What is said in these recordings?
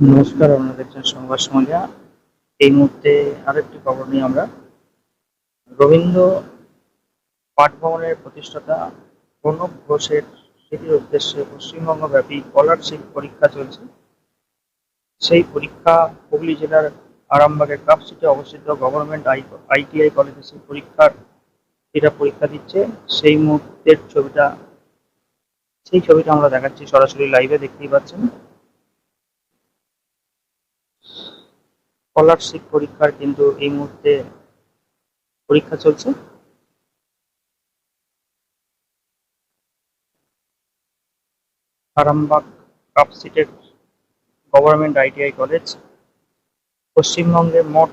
নমস্কার, আপনারা দেখছেন সংবাদ সমাজা। এই মুহূর্তে আরেকটি খবর নিয়ে আমরা। রবীন্দ্র পাঠভবনের প্রতিষ্ঠাতা প্রণব ঘোষের স্মৃতির উদ্দেশ্যে পশ্চিমবঙ্গব্যাপী স্কলারশিপ পরীক্ষা চলছে। সেই পরীক্ষা হুগলি জেলার আরামবাগের ক্লাব সিটে অবস্থিত গভর্নমেন্ট আই, আইটিআই কলেজে সেই পরীক্ষার এটা পরীক্ষা দিচ্ছে। সেই মুহূর্তের ছবিটা, সেই ছবিটা আমরা দেখাচ্ছি সরাসরি লাইভে দেখতেই পাচ্ছেন। স্কলারশিপ পরীক্ষার কিন্তু এই মুহূর্তে পরীক্ষা চলছে। আরামবাগ কাপ সিটের গভর্নমেন্ট আইটিআই কলেজ। পশ্চিমবঙ্গে মোট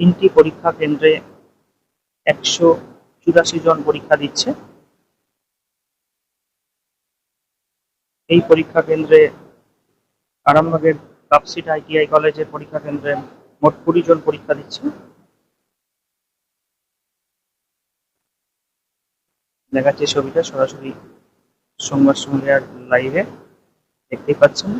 তিনটি পরীক্ষা কেন্দ্রে একশো চুরাশি জন পরীক্ষা দিচ্ছে। এই পরীক্ষা কেন্দ্রে আরামবাগের কাপসিট আইটিআই কলেজের পরীক্ষা কেন্দ্রে মোট কুড়ি জন পরীক্ষা দিচ্ছে। দেখাচ্ছে ছবিটা, সরাসরি সংবাদ সন্ধ্যার লাইভে দেখতেই পাচ্ছেন।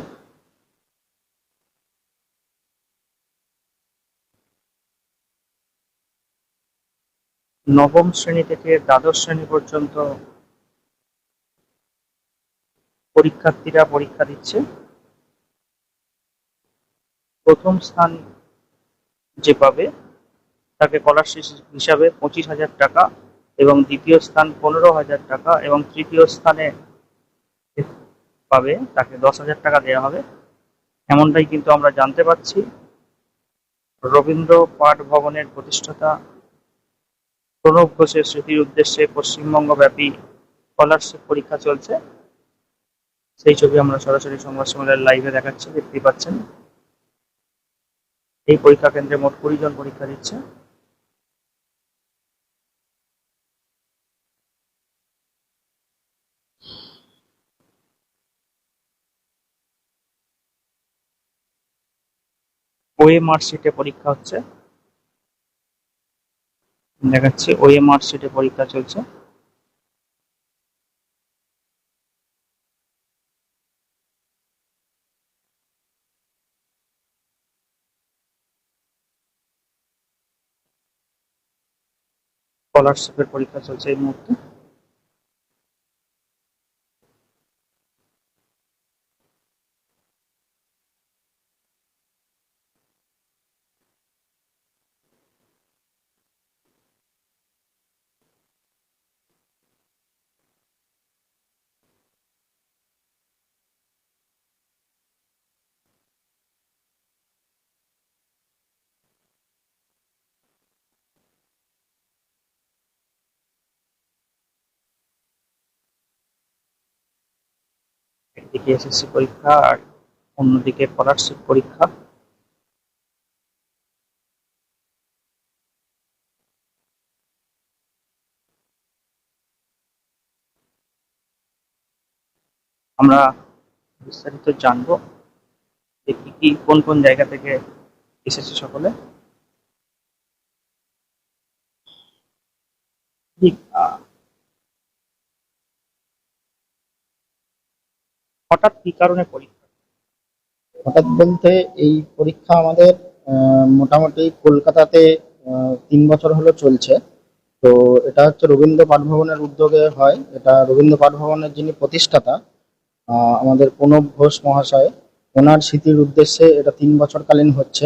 নবম শ্রেণি থেকে দ্বাদশ শ্রেণি পর্যন্ত পরীক্ষার্থীরা পরীক্ষা দিচ্ছে। প্রথম স্থান যে পাবে, তাকে স্কলারশিপ হিসাবে পঁচিশ হাজার টাকা এবং দ্বিতীয় স্থান পনেরো হাজার টাকা এবং তৃতীয় স্থানে পাবে, তাকে দশ হাজার টাকা দেওয়া হবে। এমনটাই কিন্তু আমরা জানতে পারছি রবীন্দ্র পাঠ ভবনের প্রতিষ্ঠাতা প্রণব ঘোষের স্মৃতির উদ্দেশ্যে পশ্চিমবঙ্গব্যাপী স্কলারশিপ পরীক্ষা চলছে। সেই ছবি আমরা সরাসরি সংবাদ সম্মেলনের লাইভে দেখাচ্ছি, দেখতেই পাচ্ছেন। এই পরীক্ষা কেন্দ্রে মোট কুড়ি জন পরীক্ষা দিচ্ছে। ওএমআর সিটে পরীক্ষা হচ্ছে। দেখাচ্ছি ওএমআর সিটে পরীক্ষা চলছে। স্কলারশিপের পরীক্ষা চলছে এই মুহূর্তে। একদিকে এসএসসি পরীক্ষা আর অন্যদিকে স্কলারশিপ পরীক্ষা। আমরা বিস্তারিত জানব যে কি কি, কোন কোন জায়গা থেকে এসেছে সকলে। ঠিক হঠাৎ কি কারণে পরীক্ষা? হঠাৎ বলতে এই পরীক্ষা আমাদের মোটামুটি কলকাতাতে তিন বছর হলো চলছে। তো এটা হচ্ছে রবীন্দ্র পাঠভবনের উদ্যোগে হয়। এটা রবীন্দ্র পাঠভবনের যিনি প্রতিষ্ঠাতা আমাদের প্রণব ঘোষ মহাশয়, ওনার স্মৃতির উদ্দেশ্যে এটা তিন বছরকালীন হচ্ছে।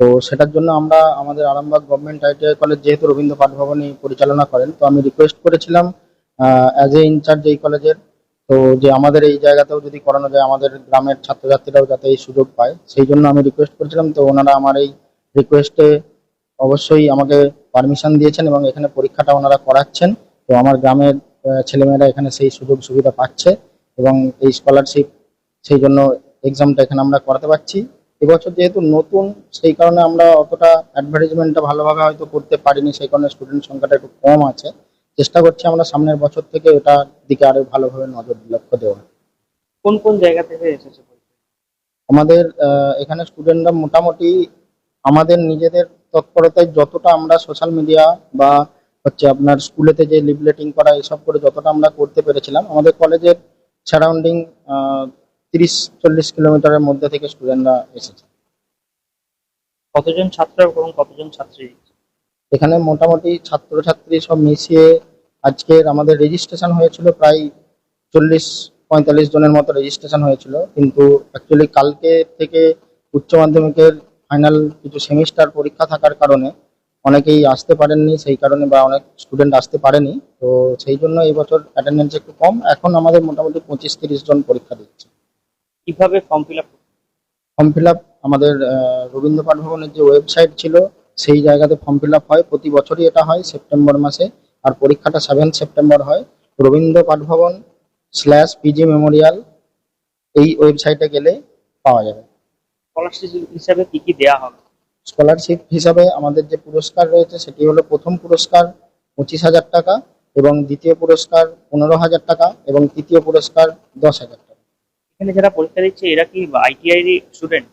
তো সেটার জন্য আমরা আমাদের আরামবাগ গভর্নমেন্ট আইটিআই কলেজ যেহেতু রবীন্দ্র পাঠভবনই পরিচালনা করেন, তো আমি রিকোয়েস্ট করেছিলাম অ্যাজ এ ইনচার্জ এই কলেজের তো যে আমাদের এই জায়গাতেও যদি করানো যায়, আমাদের গ্রামের ছাত্রছাত্রীরাও যাতে এই সুযোগ পায়, সেই জন্য আমি রিকোয়েস্ট করেছিলাম। তো ওনারা আমার এই রিকোয়েস্টে অবশ্যই আমাকে পারমিশন দিয়েছেন এবং এখানে পরীক্ষাটা ওনারা করাচ্ছেন। তো আমার গ্রামের ছেলেমেয়েরা এখানে সেই সুযোগ সুবিধা পাচ্ছে এবং এই স্কলারশিপ সেই জন্য এক্সামটা এখানে আমরা করাতে পারছি। এবছর যেহেতু নতুন, সেই কারণে আমরা অতটা অ্যাডভার্টাইজমেন্টটা ভালোভাবে হয়তো করতে পারিনি, সেই কারণে স্টুডেন্ট সংখ্যাটা একটু কম আছে। চেষ্টা করছি আমরা সামনের বছর থেকে ওটার দিকে আরও ভালোভাবে নজর লক্ষ্য দেওয়া কোন কোন জায়গা থেকে এসেছে আমাদের এখানে স্টুডেন্টরা মোটামুটি আমাদের নিজেদের তৎপরতায় যতটা আমরা সোশ্যাল মিডিয়া বা হচ্ছে আপনার স্কুলেতে যে লিফলেটিং করা এসব করে যতটা আমরা করতে পেরেছিলাম আমাদের কলেজের সারাউন্ডিং তিরিশ চল্লিশ কিলোমিটারের মধ্যে থেকে স্টুডেন্টরা এসেছে। কতজন ছাত্র এবং কতজন ছাত্রী? এখানে মোটামুটি ছাত্রছাত্রী সব মিশিয়ে আজকের আমাদের রেজিস্ট্রেশন হয়েছিল প্রায় চল্লিশ পঁয়তাল্লিশ জনের মতো রেজিস্ট্রেশন হয়েছিল। কিন্তু অ্যাকচুয়ালি কালকে থেকে উচ্চ মাধ্যমিকের ফাইনাল কিছু সেমিস্টার পরীক্ষা থাকার কারণে অনেকেই আসতে পারেননি সেই কারণে বা অনেক স্টুডেন্ট আসতে পারেনি। তো সেই জন্য এই বছর অ্যাটেন্ডেন্স একটু কম। এখন আমাদের মোটামুটি পঁচিশ তিরিশ জন পরীক্ষা দিচ্ছে। কীভাবে form fill up form fill up আমাদের আহ, রবীন্দ্র পাঠ ভবনের যে ওয়েবসাইট ছিল সেই জায়গাতে ফর্ম ফিল আপ হয়। প্রতি বছরই এটা হয় সেপ্টেম্বর মাসে। আর পরীক্ষাটা সেভেন সেপ্টেম্বর হয়। Rabindra Pathabhavan slash PG memorial এই ওয়েবসাইটে গেলে পাওয়া যাবে। স্কলারশিপ হিসাবে কি কি দেওয়া হবে? স্কলারশিপ হিসাবে আমাদের যে পুরস্কার রয়েছে সেটি হলো প্রথম পুরস্কার পঁচিশ হাজার টাকা এবং দ্বিতীয় পুরস্কার পনেরো হাজার টাকা এবং তৃতীয় পুরস্কার দশ হাজার টাকা। এখানে যারা পরীক্ষা দিচ্ছে এরা কি আইটিআই স্টুডেন্ট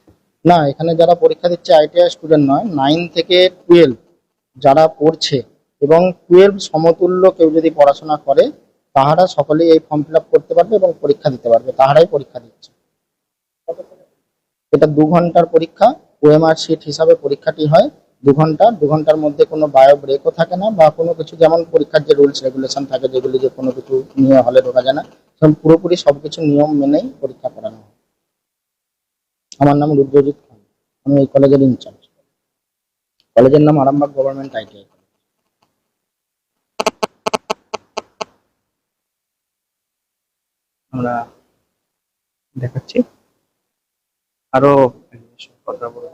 না, এখানে যারা পরীক্ষা দিচ্ছে আইটিআই স্টুডেন্ট নয় নাইন থেকে টুয়েলভ যারা পড়ছে এবং টুয়েলভ সমতুল্য কেউ যদি পড়াশোনা করে, তাহারা সকলেই এই ফর্ম ফিল করতে পারবে এবং পরীক্ষা দিতে পারবে, তাহারাই পরীক্ষা দিচ্ছে। এটা দু ঘণ্টার পরীক্ষা ওএমআর শিট হিসাবে পরীক্ষাটি হয়, দু ঘণ্টা, দু ঘণ্টার মধ্যে কোনো বায়ো ব্রেকও থাকে না বা কোনো কিছু, যেমন পরীক্ষার যে রুলস রেগুলেশন থাকে, যেগুলি যে কোনো কিছু নিয়ে হলে ঢোকা যায় না পুরোপুরি সবকিছু নিয়ম মেনেই পরীক্ষা আমার নাম রুদ্রজিৎ খান। আমি এই কলেজের ইনচার্জ। কলেজের নাম আরামবাগ গভর্নমেন্ট আইটিআই আমরা দেখাচ্ছি। আরও কথা বলব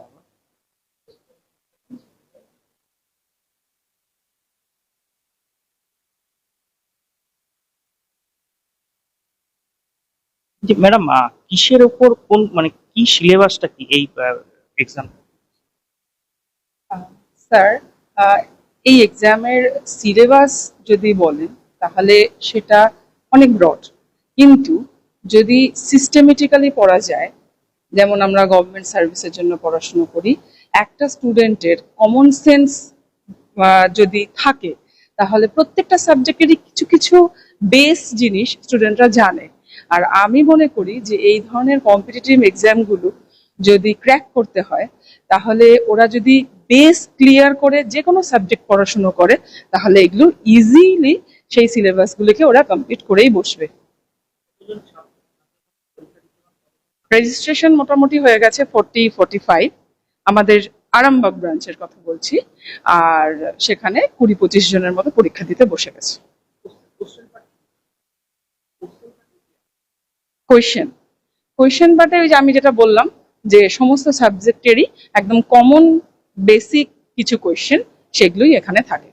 ম্যাডাম কিসের উপর কোন মানে কি সিলেবাসটা কি এই এক্সাম স্যার এই এক্সামের সিলেবাস যদি বলেন, তাহলে সেটা অনেক ব্রড কিন্তু যদি সিস্টেমেটিক্যালি পড়া যায়, যেমন আমরা গভর্নমেন্ট সার্ভিসের জন্য পড়াশোনা করি, একটা স্টুডেন্টের কমন সেন্স যদি থাকে, তাহলে প্রত্যেকটা সাবজেক্টেরই কিছু কিছু বেস জিনিস স্টুডেন্টরা জানে। আর আমি মনে করি যে এই ধরনের কম্পিটিটিভ এক্সামগুলো যদি ক্র্যাক করতে হয়, তাহলে ওরা যদি বেস ক্লিয়ার করে যে কোনো সাবজেক্ট পড়াশুনো করে, তাহলে এগুলো ইজিলি সেই সিলেবাসগুলোকে ওরা কমপ্লিট করেই বসবে। রেজিস্ট্রেশন মোটামুটি হয়ে গেছে ফোরটি ফোরটি ফাইভ আমাদের আরামবাগ ব্রাঞ্চের কথা বলছি, আর সেখানে কুড়ি পঁচিশ জনের মতো পরীক্ষা দিতে বসে গেছে। কোয়েশ্চেন কোয়েশ্চেন বাটে ওই যে আমি যেটা বললাম যে সমস্ত সাবজেক্টেরই একদম কমন বেসিক কিছু কোয়েশ্চেন সেগুলোই এখানে থাকে।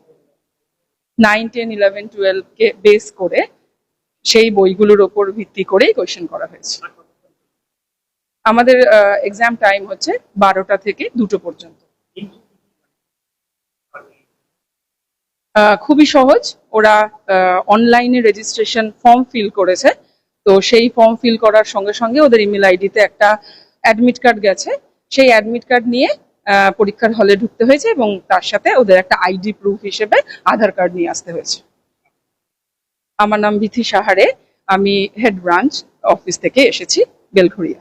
নাইন টেন ইলেভেন টুয়েলভ কে বেস করে সেই বইগুলোর ওপর ভিত্তি করেই কোয়েশ্চেন করা হয়েছে। আমাদের এক্সাম টাইম হচ্ছে বারোটা থেকে দুটো পর্যন্ত। খুবই সহজ। ওরা অনলাইনে রেজিস্ট্রেশন ফর্ম ফিল করেছে। তো সেই ফর্ম ফিল করার সঙ্গে সঙ্গে ওদের ইমেল আইডিতে একটা অ্যাডমিট কার্ড গেছে। সেই অ্যাডমিট কার্ড নিয়ে পরীক্ষার হলে ঢুকতে হয়েছে এবং তার সাথে ওদের একটা আইডি প্রুফ হিসেবে আধার কার্ড নিয়ে আসতে হয়েছে। আমার নাম বিথি সাহারে, আমি হেড ব্রাঞ্চ অফিস থেকে এসেছি বেলঘড়িয়া।